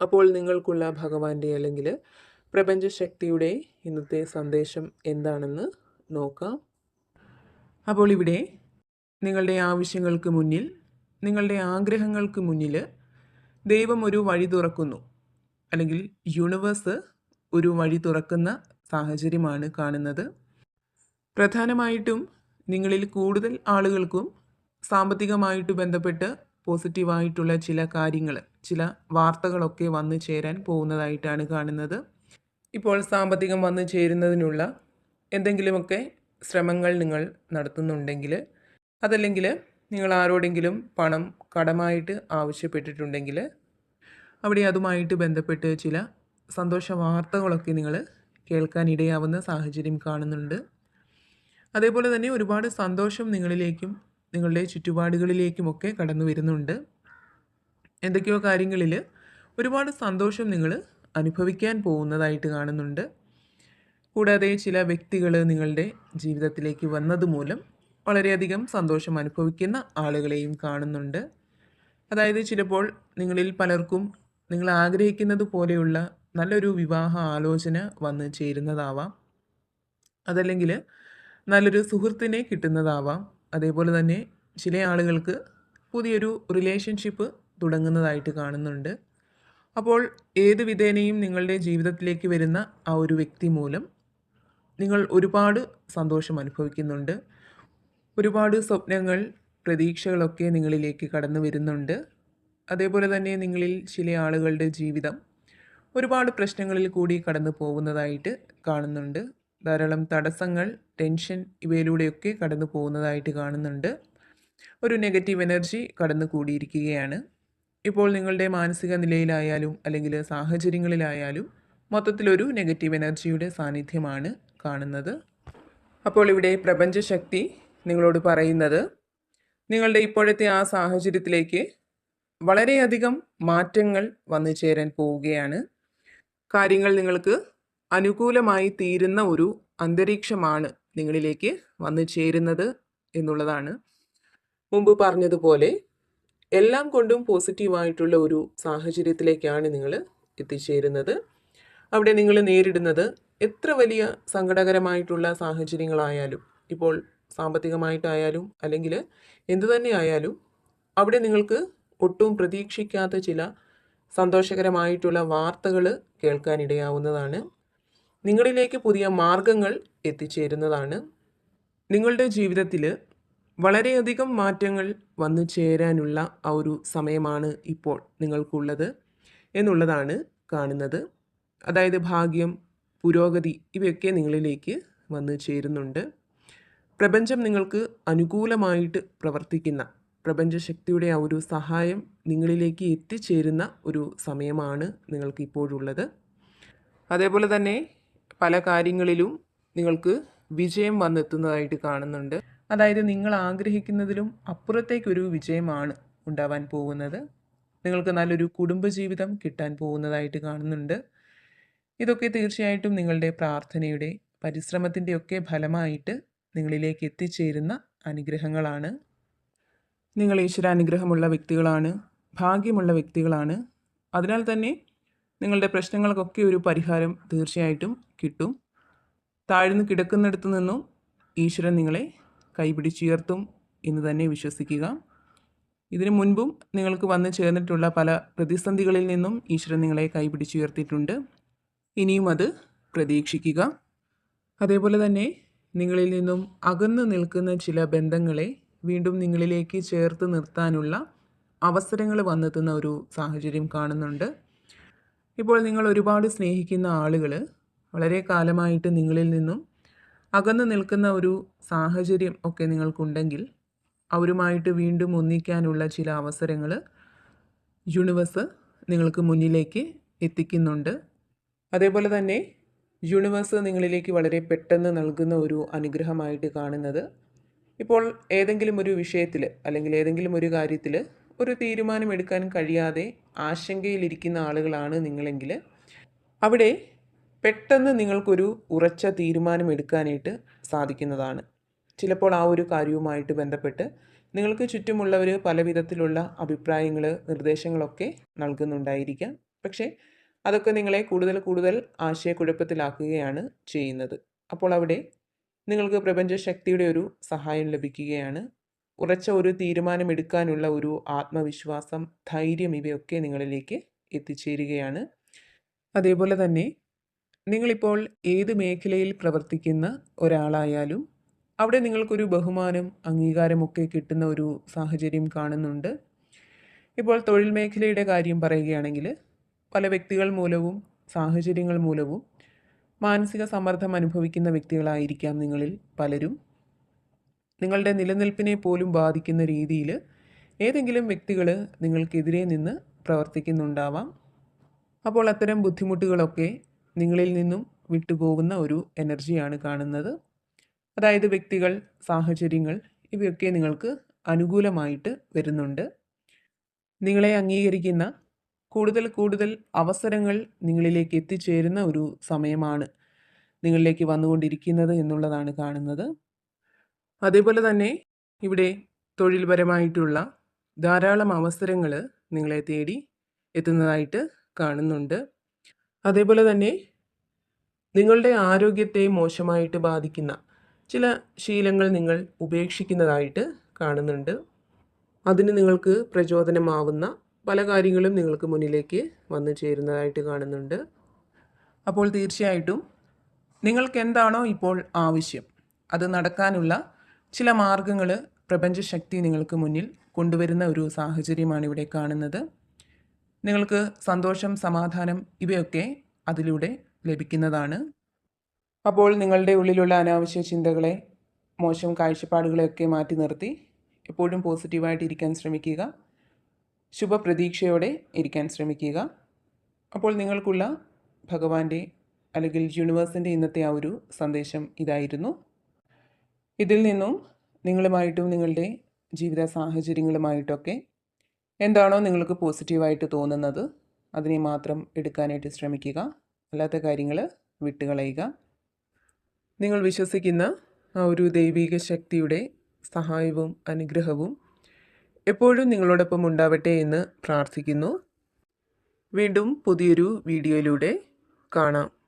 അപ്പോൾ നിങ്ങൾക്കുള്ള ഭഗവാന്റെ അല്ലെങ്കിൽ പ്രപഞ്ചശക്തിയുടെ ഇന്നത്തെ സന്ദേശം എന്താണെന്ന് നോക്കാം. അപ്പോൾ ഇവിടെ നിങ്ങളുടെ ആവശ്യങ്ങൾക്ക് മുന്നിൽ നിങ്ങളുടെ ആഗ്രഹങ്ങൾക്ക് മുന്നിൽ ദൈവം ഒരു വഴി തുറക്കുന്നു. അല്ലെങ്കിൽ യൂണിവേഴ്സ് ഒരു വഴി തുറക്കുന്ന സാഹചര്യമാണ് കാണുന്നത്. പ്രധാനമായിട്ടും നിങ്ങളിൽ കൂടുതൽ ആളുകൾക്കും സാമ്പത്തികമായിട്ട് ബന്ധപ്പെട്ട് പോസിറ്റീവായിട്ടുള്ള ചില കാര്യങ്ങൾ ചില വാർത്തകളൊക്കെ വന്നു ചേരാൻ പോകുന്നതായിട്ടാണ് കാണുന്നത്. ഇപ്പോൾ സാമ്പത്തികം വന്നു ചേരുന്നതിനുള്ള എന്തെങ്കിലുമൊക്കെ ശ്രമങ്ങൾ നിങ്ങൾ നടത്തുന്നുണ്ടെങ്കിൽ അതല്ലെങ്കിൽ നിങ്ങൾ ആരോടെങ്കിലും പണം കടമായിട്ട് ആവശ്യപ്പെട്ടിട്ടുണ്ടെങ്കിൽ അവിടെ അതുമായിട്ട് ബന്ധപ്പെട്ട് ചില സന്തോഷ വാർത്തകളൊക്കെ നിങ്ങൾ കേൾക്കാനിടയാവുന്ന സാഹചര്യം കാണുന്നുണ്ട്. അതേപോലെ തന്നെ ഒരുപാട് സന്തോഷം നിങ്ങളിലേക്കും നിങ്ങളുടെ ചുറ്റുപാടുകളിലേക്കുമൊക്കെ കടന്നു വരുന്നുണ്ട്. എന്തൊക്കെയോ കാര്യങ്ങളിൽ ഒരുപാട് സന്തോഷം നിങ്ങൾ അനുഭവിക്കാൻ പോകുന്നതായിട്ട് കാണുന്നുണ്ട്. കൂടാതെ ചില വ്യക്തികൾ നിങ്ങളുടെ ജീവിതത്തിലേക്ക് വന്നതുമൂലം വളരെയധികം സന്തോഷം അനുഭവിക്കുന്ന ആളുകളെയും കാണുന്നുണ്ട്. അതായത് ചിലപ്പോൾ നിങ്ങളിൽ പലർക്കും നിങ്ങൾ ആഗ്രഹിക്കുന്നത് പോലെയുള്ള നല്ലൊരു വിവാഹ ആലോചന വന്ന് ചേരുന്നതാവാം. അതല്ലെങ്കിൽ നല്ലൊരു സുഹൃത്തിനെ കിട്ടുന്നതാവാം. അതേപോലെ തന്നെ ചില ആളുകൾക്ക് പുതിയൊരു റിലേഷൻഷിപ്പ് തുടങ്ങുന്നതായിട്ട് കാണുന്നുണ്ട്. അപ്പോൾ ഏത് വിധേനയും നിങ്ങളുടെ ജീവിതത്തിലേക്ക് വരുന്ന ആ ഒരു വ്യക്തി മൂലം നിങ്ങൾ ഒരുപാട് സന്തോഷം അനുഭവിക്കുന്നുണ്ട്. ഒരുപാട് സ്വപ്നങ്ങൾ പ്രതീക്ഷകളൊക്കെ നിങ്ങളിലേക്ക് കടന്നു വരുന്നുണ്ട്. അതേപോലെ തന്നെ നിങ്ങളിൽ ചില ആളുകളുടെ ജീവിതം ഒരുപാട് പ്രശ്നങ്ങളിൽ കൂടി കടന്നു പോകുന്നതായിട്ട് കാണുന്നുണ്ട്. ധാരാളം തടസ്സങ്ങൾ ടെൻഷൻ ഇവയിലൂടെയൊക്കെ കടന്നു പോകുന്നതായിട്ട് കാണുന്നുണ്ട്. ഒരു നെഗറ്റീവ് എനർജി കടന്നു കൂടിയിരിക്കുകയാണ് ഇപ്പോൾ നിങ്ങളുടെ മാനസിക നിലയിലായാലും അല്ലെങ്കിൽ സാഹചര്യങ്ങളിലായാലും മൊത്തത്തിലൊരു നെഗറ്റീവ് എനർജിയുടെ സാന്നിധ്യമാണ് കാണുന്നത്. അപ്പോൾ ഇവിടെ പ്രപഞ്ചശക്തി നിങ്ങളോട് പറയുന്നത് നിങ്ങളുടെ ഇപ്പോഴത്തെ ആ സാഹചര്യത്തിലേക്ക് വളരെയധികം മാറ്റങ്ങൾ വന്നു ചേരാൻ പോവുകയാണ്. കാര്യങ്ങൾ നിങ്ങൾക്ക് അനുകൂലമായി തീരുന്ന ഒരു അന്തരീക്ഷമാണ് നിങ്ങളിലേക്ക് വന്നു ചേരുന്നത് എന്നുള്ളതാണ്. മുമ്പ് പറഞ്ഞതുപോലെ എല്ലാം കൊണ്ടും പോസിറ്റീവായിട്ടുള്ള ഒരു സാഹചര്യത്തിലേക്കാണ് നിങ്ങൾ എത്തിച്ചേരുന്നത്. അവിടെ നിങ്ങൾ നേരിടുന്നത് എത്ര വലിയ സങ്കടകരമായിട്ടുള്ള സാഹചര്യങ്ങളായാലും ഇപ്പോൾ സാമ്പത്തികമായിട്ടായാലും അല്ലെങ്കിൽ എന്തു തന്നെ ആയാലും അവിടെ നിങ്ങൾക്ക് ഒട്ടും പ്രതീക്ഷിക്കാത്ത ചില സന്തോഷകരമായിട്ടുള്ള വാർത്തകൾ കേൾക്കാനിടയാവുന്നതാണ്. നിങ്ങളിലേക്ക് പുതിയ മാർഗങ്ങൾ എത്തിച്ചേരുന്നതാണ്. നിങ്ങളുടെ ജീവിതത്തിൽ വളരെയധികം മാറ്റങ്ങൾ വന്നു ചേരാനുള്ള ആ ഒരു സമയമാണ് ഇപ്പോൾ നിങ്ങൾക്കുള്ളത് എന്നുള്ളതാണ് കാണുന്നത്. അതായത് ഭാഗ്യം പുരോഗതി ഇവയൊക്കെ നിങ്ങളിലേക്ക് വന്നു ചേരുന്നുണ്ട്. പ്രപഞ്ചം നിങ്ങൾക്ക് അനുകൂലമായിട്ട് പ്രവർത്തിക്കുന്ന പ്രപഞ്ചശക്തിയുടെ ആ ഒരു സഹായം നിങ്ങളിലേക്ക് എത്തിച്ചേരുന്ന ഒരു സമയമാണ് നിങ്ങൾക്ക് ഇപ്പോഴുള്ളത് അതേപോലെ തന്നെ പല കാര്യങ്ങളിലും നിങ്ങൾക്ക് വിജയം വന്നെത്തുന്നതായിട്ട് കാണുന്നുണ്ട്. അതായത് നിങ്ങൾ ആഗ്രഹിക്കുന്നതിലും അപ്പുറത്തേക്കൊരു വിജയമാണ് ഉണ്ടാവാൻ പോകുന്നത്. നിങ്ങൾക്ക് നല്ലൊരു കുടുംബജീവിതം കിട്ടാൻ പോകുന്നതായിട്ട് കാണുന്നുണ്ട്. ഇതൊക്കെ തീർച്ചയായിട്ടും നിങ്ങളുടെ പ്രാർത്ഥനയുടെ പരിശ്രമത്തിന്റെയൊക്കെ ഫലമായിട്ട് നിങ്ങളിലേക്ക് എത്തിച്ചേരുന്ന അനുഗ്രഹങ്ങളാണ്. നിങ്ങൾ ഈശ്വരാനുഗ്രഹമുള്ള വ്യക്തികളാണ് ഭാഗ്യമുള്ള വ്യക്തികളാണ്. അതിനാൽ തന്നെ നിങ്ങളുടെ പ്രശ്നങ്ങൾക്കൊക്കെ ഒരു പരിഹാരം തീർച്ചയായിട്ടും കിട്ടും. താഴ്ന്നു കിടക്കുന്നിടത്തു നിന്നും ഈശ്വരൻ നിങ്ങളെ കൈപിടിച്ചുയർത്തും എന്ന് തന്നെ വിശ്വസിക്കുക. ഇതിനു മുൻപും നിങ്ങൾക്ക് വന്നു ചേർന്നിട്ടുള്ള പല പ്രതിസന്ധികളിൽ നിന്നും ഈശ്വരൻ നിങ്ങളെ കൈപിടിച്ചുയർത്തിയിട്ടുണ്ട്. ഇനിയും അത് പ്രതീക്ഷിക്കുക. അതേപോലെ തന്നെ നിങ്ങളിൽ നിന്നും അകന്നു നിൽക്കുന്ന ചില ബന്ധങ്ങളെ വീണ്ടും നിങ്ങളിലേക്ക് ചേർത്ത് നിർത്താനുള്ള അവസരങ്ങൾ വന്നെത്തുന്ന ഒരു സാഹചര്യം കാണുന്നുണ്ട്. ഇപ്പോൾ നിങ്ങൾ ഒരുപാട് സ്നേഹിക്കുന്ന ആളുകൾ വളരെ കാലമായിട്ട് നിങ്ങളിൽ നിന്നും അകന്നു നിൽക്കുന്ന ഒരു സാഹചര്യം ഒക്കെ നിങ്ങൾക്കുണ്ടെങ്കിൽ അവരുമായിട്ട് വീണ്ടും ഒന്നിക്കാനുള്ള ചില അവസരങ്ങൾ യൂണിവേഴ്സ് നിങ്ങൾക്ക് മുന്നിലേക്ക് എത്തിക്കുന്നുണ്ട്. അതേപോലെ തന്നെ യൂണിവേഴ്സ് നിങ്ങളിലേക്ക് വളരെ പെട്ടെന്ന് നൽകുന്ന ഒരു അനുഗ്രഹമായിട്ട് കാണുന്നത് ഇപ്പോൾ ഏതെങ്കിലും ഒരു വിഷയത്തിൽ അല്ലെങ്കിൽ ഏതെങ്കിലും ഒരു കാര്യത്തിൽ ഒരു തീരുമാനം തീരുമാനമെടുക്കാൻ കഴിയാതെ ആശങ്കയിലിരിക്കുന്ന ആളുകളാണ് നിങ്ങളെങ്കിൽ അവിടെ പെട്ടെന്ന് നിങ്ങൾക്കൊരു ഉറച്ച തീരുമാനം എടുക്കാനായിട്ട് സാധിക്കുന്നതാണ്. ചിലപ്പോൾ ആ ഒരു കാര്യവുമായിട്ട് ബന്ധപ്പെട്ട് നിങ്ങൾക്ക് ചുറ്റുമുള്ളവർ പല വിധത്തിലുള്ള അഭിപ്രായങ്ങൾ നിർദ്ദേശങ്ങളൊക്കെ നൽകുന്നുണ്ടായിരിക്കാം. പക്ഷേ അതൊക്കെ നിങ്ങളെ കൂടുതൽ കൂടുതൽ ആശയക്കുഴപ്പത്തിലാക്കുകയാണ് ചെയ്യുന്നത്. അപ്പോൾ അവിടെ നിങ്ങൾക്ക് പ്രപഞ്ച ശക്തിയുടെ ഒരു സഹായം ലഭിക്കുകയാണ് ഉറച്ച ഒരു തീരുമാനമെടുക്കാനുള്ള ഒരു ആത്മവിശ്വാസം ധൈര്യം ഇവയൊക്കെ നിങ്ങളിലേക്ക് എത്തിച്ചേരുകയാണ്. അതേപോലെ തന്നെ നിങ്ങളിപ്പോൾ ഏത് മേഖലയിൽ പ്രവർത്തിക്കുന്ന ഒരാളായാലും അവിടെ നിങ്ങൾക്കൊരു ബഹുമാനം അംഗീകാരമൊക്കെ കിട്ടുന്ന ഒരു സാഹചര്യം കാണുന്നുണ്ട്. ഇപ്പോൾ തൊഴിൽ മേഖലയുടെ കാര്യം പറയുകയാണെങ്കിൽ പല വ്യക്തികൾ മൂലവും സാഹചര്യങ്ങൾ മൂലവും മാനസിക സമ്മർദ്ദം അനുഭവിക്കുന്ന വ്യക്തികളായിരിക്കാം നിങ്ങളിൽ പലരും. നിങ്ങളുടെ നിലനിൽപ്പിനെ പോലും ബാധിക്കുന്ന രീതിയിൽ ഏതെങ്കിലും വ്യക്തികൾ നിങ്ങൾക്കെതിരെ നിന്ന് പ്രവർത്തിക്കുന്നുണ്ടാവാം. അപ്പോൾ അത്തരം ബുദ്ധിമുട്ടുകളൊക്കെ നിങ്ങളിൽ നിന്നും വിട്ടുപോകുന്ന ഒരു എനർജിയാണ് കാണുന്നത്. അതായത് വ്യക്തികൾ സാഹചര്യങ്ങൾ ഇവയൊക്കെ നിങ്ങൾക്ക് അനുകൂലമായിട്ട് വരുന്നുണ്ട്. നിങ്ങളെ അംഗീകരിക്കുന്ന കൂടുതൽ കൂടുതൽ അവസരങ്ങൾ നിങ്ങളിലേക്ക് എത്തിച്ചേരുന്ന ഒരു സമയമാണ് നിങ്ങളിലേക്ക് വന്നുകൊണ്ടിരിക്കുന്നത് എന്നുള്ളതാണ് കാണുന്നത്. അതേപോലെ തന്നെ ഇവിടെ തൊഴിൽപരമായിട്ടുള്ള ധാരാളം അവസരങ്ങൾ നിങ്ങളെ തേടി എത്തുന്നതായിട്ട് കാണുന്നുണ്ട്. അതേപോലെ തന്നെ നിങ്ങളുടെ ആരോഗ്യത്തെ മോശമായിട്ട് ബാധിക്കുന്ന ചില ശീലങ്ങൾ നിങ്ങൾ ഉപേക്ഷിക്കുന്നതായിട്ട് കാണുന്നുണ്ട്. അതിന് നിങ്ങൾക്ക് പ്രചോദനമാവുന്ന പല കാര്യങ്ങളും നിങ്ങൾക്ക് മുന്നിലേക്ക് വന്നു ചേരുന്നതായിട്ട് കാണുന്നുണ്ട്. അപ്പോൾ തീർച്ചയായിട്ടും നിങ്ങൾക്ക് എന്താണോ ഇപ്പോൾ ആവശ്യം അത് നടക്കാനുള്ള ചില മാർഗങ്ങൾ പ്രപഞ്ചശക്തി നിങ്ങൾക്ക് മുന്നിൽ കൊണ്ടുവരുന്ന ഒരു സാഹചര്യമാണ് ഇവിടെ കാണുന്നത്. നിങ്ങൾക്ക് സന്തോഷം സമാധാനം ഇവയൊക്കെ അതിലൂടെ ലഭിക്കുന്നതാണ്. അപ്പോൾ നിങ്ങളുടെ ഉള്ളിലുള്ള അനാവശ്യ ചിന്തകളെ മോശം കാഴ്ചപ്പാടുകളെയൊക്കെ മാറ്റി നിർത്തി എപ്പോഴും പോസിറ്റീവായിട്ട് ഇരിക്കാൻ ശ്രമിക്കുക. ശുഭപ്രതീക്ഷയോടെ ഇരിക്കാൻ ശ്രമിക്കുക. അപ്പോൾ നിങ്ങൾക്കുള്ള ഭഗവാന്റെ അല്ലെങ്കിൽ യൂണിവേഴ്സിന്റെ ഇന്നത്തെ ആ ഒരു സന്ദേശം ഇതായിരുന്നു. ഇതിൽ നിന്നും നിങ്ങളുമായിട്ടും നിങ്ങളുടെ ജീവിത സാഹചര്യങ്ങളുമായിട്ടൊക്കെ എന്താണോ നിങ്ങൾക്ക് പോസിറ്റീവായിട്ട് തോന്നുന്നത് അതിനെ മാത്രം എടുക്കാനായിട്ട് ശ്രമിക്കുക. അല്ലാത്ത കാര്യങ്ങൾ വിട്ടുകളയുക. നിങ്ങൾ വിശ്വസിക്കുന്ന ആ ഒരു ദൈവിക ശക്തിയുടെ സഹായവും അനുഗ്രഹവും എപ്പോഴും നിങ്ങളോടൊപ്പം ഉണ്ടാവട്ടെ എന്ന് പ്രാർത്ഥിക്കുന്നു. വീണ്ടും പുതിയൊരു വീഡിയോയിലൂടെ കാണാം.